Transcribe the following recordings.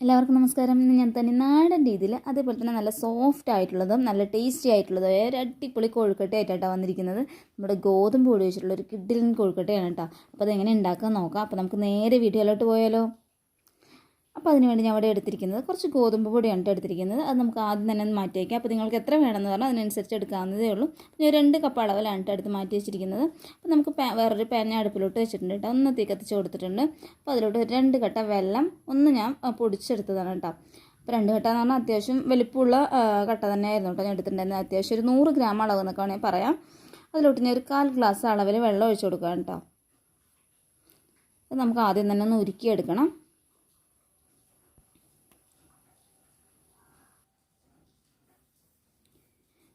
എല്ലാവർക്കും നമസ്കാരം. ഇന്ന് ഞാൻ തന്നെ നാടൻ രീതിയിൽ അതേപോലെ തന്നെ നല്ല സോഫ്റ്റ് ആയിട്ടുള്ളതും നല്ല ടേസ്റ്റി ആയിട്ടുള്ളതും ഒരു അടിപൊളി കൊഴുക്കട്ട ആയിട്ടാണ് വന്നിരിക്കുന്നത്. നമ്മുടെ ഗോതമ്പ് പൊടി വെച്ചിട്ടുള്ള ഒരു കിഡിലിൻ കൊഴുക്കട്ടയാണ് കേട്ടോ. അപ്പോൾ അതെങ്ങനെ ഉണ്ടാക്കാൻ നോക്കാം. അപ്പോൾ നമുക്ക് നേരെ വീഡിയോയിലോട്ട് പോയാലോ? അപ്പോൾ അതിന് വേണ്ടി ഞാൻ ഇവിടെ എടുത്തിരിക്കുന്നത് കുറച്ച് ഗോതമ്പ് പൊടിയാണ് എടുത്തിരിക്കുന്നത്. അത് നമുക്ക് ആദ്യം തന്നെ ഒന്ന് മാറ്റി വയ്ക്കാം അപ്പോൾ നിങ്ങൾക്ക് എത്ര വേണമെന്ന് പറഞ്ഞാൽ അതിനനുസരിച്ച് എടുക്കാവുന്നതേ ഉള്ളൂ. ഞാൻ രണ്ട് കപ്പ് അളവിലാണ് എടുത്ത് മാറ്റി വെച്ചിരിക്കുന്നത്. അപ്പോൾ നമുക്ക് വേറൊരു പാൻ അടുപ്പിലോട്ട് വെച്ചിട്ടുണ്ട് കേട്ടോ. ഒന്ന് തീ കത്തിച്ച് കൊടുത്തിട്ടുണ്ട്. അപ്പോൾ അതിലോട്ട് രണ്ട് കട്ട വെള്ളം ഒന്ന് ഞാൻ പൊടിച്ചെടുത്തതാണ് കേട്ടോ. അപ്പോൾ രണ്ട് കട്ട എന്ന് പറഞ്ഞാൽ അത്യാവശ്യം വലിപ്പമുള്ള കട്ട തന്നെയായിരുന്നു കേട്ടോ ഞാൻ എടുത്തിട്ടുണ്ടായിരുന്നത്. അത്യാവശ്യം ഒരു നൂറ് ഗ്രാം അളവ് എന്നൊക്കെ വേണമെങ്കിൽ പറയാം. അതിലോട്ട് ഞാൻ ഒരു കാൽ ഗ്ലാസ് അളവിൽ വെള്ളം ഒഴിച്ചു കൊടുക്കാം കേട്ടോ. നമുക്ക് ആദ്യം തന്നെ ഒന്ന് ഉരുക്കിയെടുക്കണം.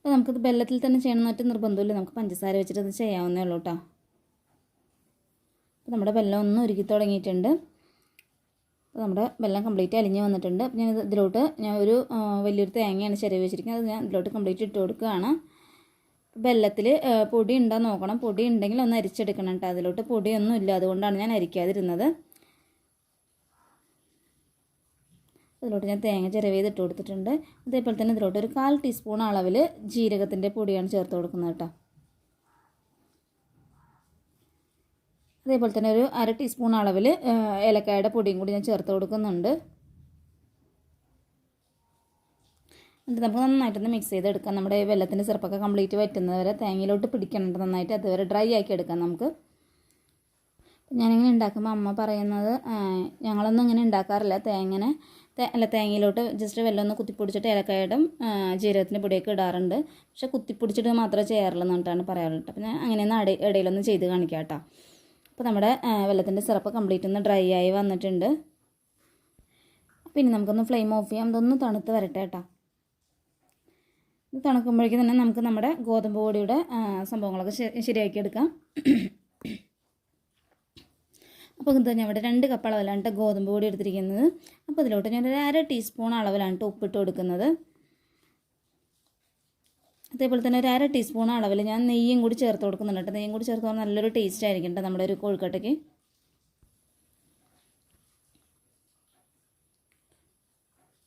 അപ്പോൾ നമുക്കിത് വെള്ളത്തിൽ തന്നെ ചെയ്യണമെന്നൊട്ട് നിർബന്ധമില്ല നമുക്ക് പഞ്ചസാര വെച്ചിട്ട് അത് ചെയ്യാവുന്നേ ഉള്ളൂ കേട്ടോ അപ്പോൾ നമ്മുടെ വെള്ളം ഒന്ന് ഉരുക്കി തുടങ്ങിയിട്ടുണ്ട്. അപ്പോൾ നമ്മുടെ വെള്ളം കംപ്ലീറ്റ് അലിഞ്ഞ് വന്നിട്ടുണ്ട്. അപ്പോൾ ഞാൻ ഇത് ഇതിലോട്ട് ഞാൻ ഒരു വലിയൊരു തേങ്ങയാണ് ചെറിയ വെച്ചിരിക്കുന്നത്. അത് ഞാൻ ഇതിലോട്ട് കംപ്ലീറ്റ് ഇട്ട് കൊടുക്കുകയാണ്. വെള്ളത്തിൽ പൊടി ഉണ്ടോ നോക്കണം. പൊടി ഉണ്ടെങ്കിൽ ഒന്ന് അരിച്ചെടുക്കണം കേട്ടോ അതിലോട്ട് പൊടിയൊന്നും ഇല്ല അതുകൊണ്ടാണ് ഞാൻ അരിക്കാതിരുന്നത്. അതിലോട്ട് ഞാൻ തേങ്ങ ചിരവ് ചെയ്ത് ഇട്ട് കൊടുത്തിട്ടുണ്ട്. അതേപോലെ തന്നെ ഇതിലോട്ട് ഒരു കാൽ ടീസ്പൂൺ അളവിൽ ജീരകത്തിന്റെ പൊടിയാണ് ചേർത്ത് കൊടുക്കുന്നത് കേട്ടോ. അതേപോലെ തന്നെ ഒരു അര ടീസ്പൂൺ അളവിൽ ഏലക്കായുടെ പൊടിയും കൂടി ഞാൻ ചേർത്ത് കൊടുക്കുന്നുണ്ട്. എന്നിട്ട് നമുക്ക് നന്നായിട്ടൊന്ന് മിക്സ് ചെയ്തെടുക്കാം. നമ്മുടെ വെള്ളത്തിന്റെ സിറപ്പൊക്കെ കംപ്ലീറ്റ് വറ്റുന്നത് വരെ തേങ്ങയിലോട്ട് പിടിക്കണുണ്ട് നന്നായിട്ട്. അതുവരെ ഡ്രൈ ആക്കി എടുക്കാം നമുക്ക്. ഞാനിങ്ങനെ ഉണ്ടാക്കുമ്പോൾ അമ്മ പറയുന്നത് ഞങ്ങളൊന്നും ഇങ്ങനെ ഉണ്ടാക്കാറില്ല. തേങ്ങനെ അല്ല തേങ്ങയിലോട്ട് ജസ്റ്റ് വെള്ളം ഒന്ന് കുത്തിപ്പൊടിച്ചിട്ട് ഏലക്കായടും ജീരകത്തിന്റെ പൊടിയൊക്കെ ഇടാറുണ്ട്. പക്ഷെ കുത്തിപ്പൊടിച്ചിട്ട് മാത്രമേ ചെയ്യാറുള്ളൂ എന്നിട്ടാണ് പറയാറുള്ളത് അപ്പം ഞാൻ അങ്ങനെയൊന്ന് അട ഇടയിലൊന്ന് ചെയ്ത് കാണിക്കാം കേട്ടോ. അപ്പോൾ നമ്മുടെ വെള്ളത്തിന്റെ സിറപ്പ് കംപ്ലീറ്റ് ഒന്ന് ഡ്രൈ ആയി വന്നിട്ടുണ്ട്. പിന്നെ നമുക്കൊന്ന് ഫ്ലെയിം ഓഫ് ചെയ്യാം. ഇതൊന്ന് തണുത്ത് വരട്ടെ കേട്ടോ. ഇത് തണുക്കുമ്പോഴേക്കും തന്നെ നമുക്ക് നമ്മുടെ ഗോതമ്പ് പൊടിയുടെ സംഭവങ്ങളൊക്കെ ശരിയാക്കി എടുക്കാം അപ്പോൾ എന്താ ഞാൻ ഇവിടെ രണ്ട് കപ്പ് അളവിലാണ് ട്ടോ ഗോതമ്പ് പൊടി എടുത്തിരിക്കുന്നത്. അപ്പോൾ ഇതിലോട്ട് ഞാൻ ഒരു അര ടീസ്പൂൺ അളവിലാണ് ട്ടോ ഉപ്പിട്ട് കൊടുക്കുന്നത്. അതേപോലെ തന്നെ ഒരു അര ടീസ്പൂൺ അളവിൽ ഞാൻ നെയ്യും കൂടി ചേർത്ത് കൊടുക്കുന്നുണ്ട് കേട്ടോ നെയ്യും കൂടി ചേർത്ത് പറഞ്ഞാൽ നല്ലൊരു ടേസ്റ്റ് ആയിരിക്കും കേട്ടോ നമ്മുടെ ഒരു കോഴിക്കട്ടയ്ക്ക്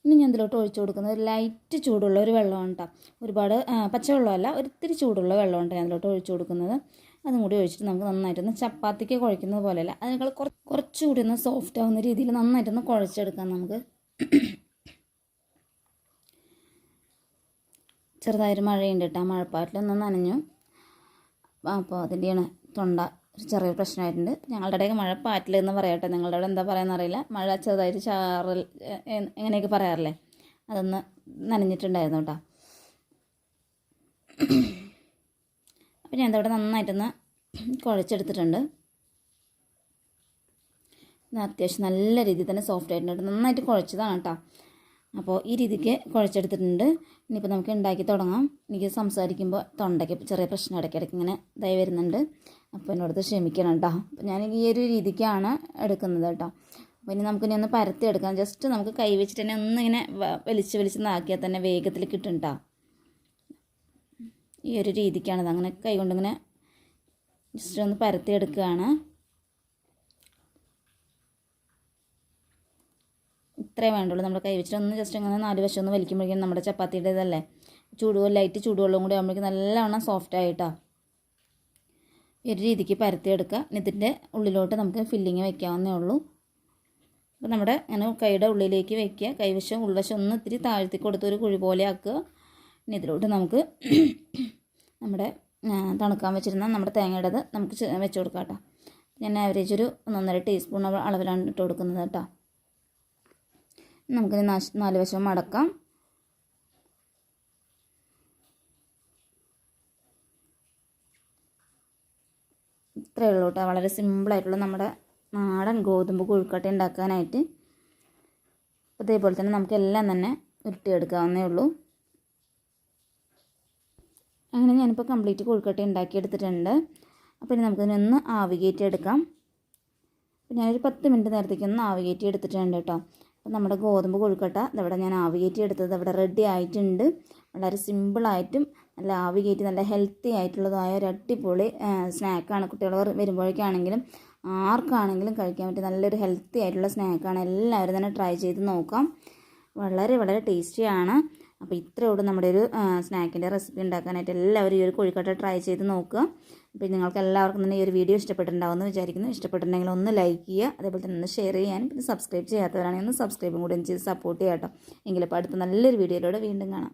ഇനി ഞാൻ ഇതിലോട്ട് ഒഴിച്ചു കൊടുക്കുന്നത് ഒരു ലൈറ്റ് ചൂടുള്ള ഒരു വെള്ളമാണ് കേട്ടോ ഒരുപാട് പച്ചവെള്ളമല്ല ഒരിത്തിരി ചൂടുള്ള വെള്ളമാണ് കേട്ടോ ഞാൻ ഇതിലോട്ട് ഒഴിച്ചു കൊടുക്കുന്നത്. അതും കൂടി ഒഴിച്ചിട്ട് നമുക്ക് നന്നായിട്ടൊന്ന് ചപ്പാത്തിക്ക് കുഴക്കുന്നത് പോലെയല്ല. അതിനേക്കാൾ കുറച്ച് കുറച്ചുകൂടി ഒന്ന് സോഫ്റ്റ് ആവുന്ന രീതിയിൽ നന്നായിട്ടൊന്ന് കുഴച്ചെടുക്കാം നമുക്ക്. ചെറുതായൊരു മഴയുണ്ട് കേട്ടോ. ആ മഴപ്പാട്ടിലൊന്ന് നനഞ്ഞു. അപ്പോൾ അതിന്റെയാണ് തൊണ്ട ഒരു ചെറിയൊരു പ്രശ്നമായിട്ടുണ്ട്. ഞങ്ങളുടെ ഇടയ്ക്ക് മഴ പാറ്റില്ല എന്ന് പറയട്ടെ. നിങ്ങളുടെ അവിടെ എന്താ പറയുക അറിയില്ല. മഴ ചെറുതായിട്ട് ചാറൽ എങ്ങനെയൊക്കെ പറയാറില്ലേ? അതൊന്ന് നനഞ്ഞിട്ടുണ്ടായിരുന്നു കേട്ടോ. അപ്പോൾ ഞാൻ ഇതവിടെ നന്നായിട്ടൊന്ന് കുഴച്ചെടുത്തിട്ടുണ്ട്. ഇത് അത്യാവശ്യം നല്ല രീതിയിൽ തന്നെ സോഫ്റ്റ് ആയിട്ടുണ്ട് നന്നായിട്ട് കുഴച്ചതാണ് കേട്ടോ. അപ്പോൾ ഈ രീതിക്ക് കുഴച്ചെടുത്തിട്ടുണ്ട്. ഇനിയിപ്പോൾ നമുക്ക് ഉണ്ടാക്കി തുടങ്ങാം. എനിക്ക് സംസാരിക്കുമ്പോൾ തൊണ്ടയ്ക്ക് ചെറിയ പ്രശ്നം ഇടയ്ക്കിടയ്ക്ക് ഇങ്ങനെ ഇതായി വരുന്നുണ്ട്. അപ്പോൾ എന്നോടത്ത് ക്ഷമിക്കണം കേട്ടോ. അപ്പോൾ ഞാൻ ഈ ഒരു രീതിക്കാണ് എടുക്കുന്നത് കേട്ടോ. അപ്പോൾ ഇനി നമുക്കിനി ഒന്ന് പരത്തി എടുക്കാം. ജസ്റ്റ് നമുക്ക് കൈ വെച്ചിട്ട് തന്നെ ഒന്നിങ്ങനെ വലിച്ച് വലിച്ച് നാക്കിയാൽ തന്നെ വേഗത്തിൽ കിട്ടും കേട്ടോ. ഈ ഒരു രീതിക്കാണത് അങ്ങനെ കൈ കൊണ്ടിങ്ങനെ ജസ്റ്റ് ഒന്ന് പരത്തി എടുക്കുകയാണ്. ഇത്രേ വേണ്ടുള്ളൂ. നമ്മൾ കൈ വെച്ചിട്ട് ഒന്ന് ജസ്റ്റ് ഇങ്ങനെ നാല് വശം ഒന്ന് വലിക്കുമ്പോഴേക്കും നമ്മുടെ ചപ്പാത്തിയുടെ ഇതല്ലേ? ചൂടുവെള്ളം ലൈറ്റ് ചൂടുവെള്ളം കൂടി ആകുമ്പോഴേക്കും നല്ലവണ്ണം സോഫ്റ്റ് ആയിട്ടാണ് ഒരു രീതിക്ക് പരത്തിയെടുക്കുക ഇതിന്റെ ഉള്ളിലോട്ട് നമുക്ക് ഫില്ലിങ് വയ്ക്കാവുന്നേ ഉള്ളൂ. അപ്പോൾ നമ്മുടെ അങ്ങനെ കൈയുടെ ഉള്ളിലേക്ക് വയ്ക്കുക കൈവശം ഉൾവശം ഒന്ന് ഇത്തിരി താഴ്ത്തി കൊടുത്ത് ഒരു കുഴി പോലെ ആക്കുക. ഇനി ഇതിലോട്ട് നമുക്ക് നമ്മുടെ തണുക്കാൻ വെച്ചിരുന്ന നമ്മുടെ തേങ്ങയുടേത് നമുക്ക് വെച്ച് കൊടുക്കാം കേട്ടോ. ഞാൻ ആവറേജ് ഒരു ഒന്നൊന്നര ടീസ്പൂൺ അളവിലാണ് ഇട്ട് കൊടുക്കുന്നത് കേട്ടോ. നമുക്കിത് നാല് വശവും അടക്കാം. ഇത്രയേ ഉള്ളൂ കേട്ടോ. വളരെ സിമ്പിളായിട്ടുള്ള നമ്മുടെ നാടൻ ഗോതമ്പ് കൊഴുക്കട്ട ഉണ്ടാക്കാനായിട്ട്. ഇതേപോലെ തന്നെ നമുക്ക് എല്ലാം തന്നെ ഉരുട്ടിയെടുക്കാവുന്നേ ഉള്ളൂ. അങ്ങനെ ഞാനിപ്പോൾ കംപ്ലീറ്റ് കൊഴുക്കട്ട ഉണ്ടാക്കിയെടുത്തിട്ടുണ്ട് അപ്പോൾ ഇനി നമുക്കിതിനൊന്ന് ആവിഗേറ്റ് എടുക്കാം അപ്പോൾ ഞാനൊരു പത്ത് മിനിറ്റ് നേരത്തേക്ക് ഒന്ന് ആവിഗേറ്റ് എടുത്തിട്ടുണ്ട് കേട്ടോ. അപ്പോൾ നമ്മുടെ ഗോതമ്പ് കൊഴുക്കട്ട ഇതവിടെ ഞാൻ ആവിഗേറ്റ് എടുത്തത് ഇവിടെ റെഡി ആയിട്ടുണ്ട്. വളരെ സിമ്പിളായിട്ടും നല്ല ആവിഗേറ്റ് നല്ല ഹെൽത്തി ആയിട്ടുള്ളതായ ഒരു അടിപൊളി സ്നാക്കാണ് കുട്ടികൾ വരുമ്പോഴേക്കാണെങ്കിലും ആർക്കാണെങ്കിലും കഴിക്കാൻ പറ്റിയ നല്ലൊരു ഹെൽത്തി ആയിട്ടുള്ള സ്നാക്കാണ് എല്ലാവരും തന്നെ ട്രൈ ചെയ്ത് നോക്കാം. വളരെ വളരെ ടേസ്റ്റിയാണ് അപ്പോൾ ഇത്രയേ ഉള്ളൂ നമ്മുടെ ഒരു സ്നാക്കിന്റെ റെസിപ്പി ഉണ്ടാക്കാനായിട്ട് എല്ലാവരും ഈ ഒരു കോഴിക്കട്ട ട്രൈ ചെയ്ത് നോക്കുക. അപ്പോൾ നിങ്ങൾക്ക് എല്ലാവർക്കും തന്നെ ഈ ഒരു വീഡിയോ ഇഷ്ടപ്പെട്ടിട്ടുണ്ടാവും എന്ന് വിചാരിക്കുന്നു. ഇഷ്ടപ്പെട്ടിട്ടുണ്ടെങ്കിൽ ഒന്ന് ലൈക്ക് ചെയ്യുക അതേപോലെ തന്നെ ഒന്ന് ഷെയർ ചെയ്യാനും പിന്നെ സബ്സ്ക്രൈബ് ചെയ്യാത്തവരാണെങ്കിൽ ഒന്ന് സബ്സ്ക്രൈബും കൂടി ചെയ്ത് സപ്പോർട്ട് ചെയ്യാം കേട്ടോ. എങ്കിലപ്പോൾ അടുത്ത നല്ലൊരു വീഡിയോയിലൂടെ വീണ്ടും കാണാം.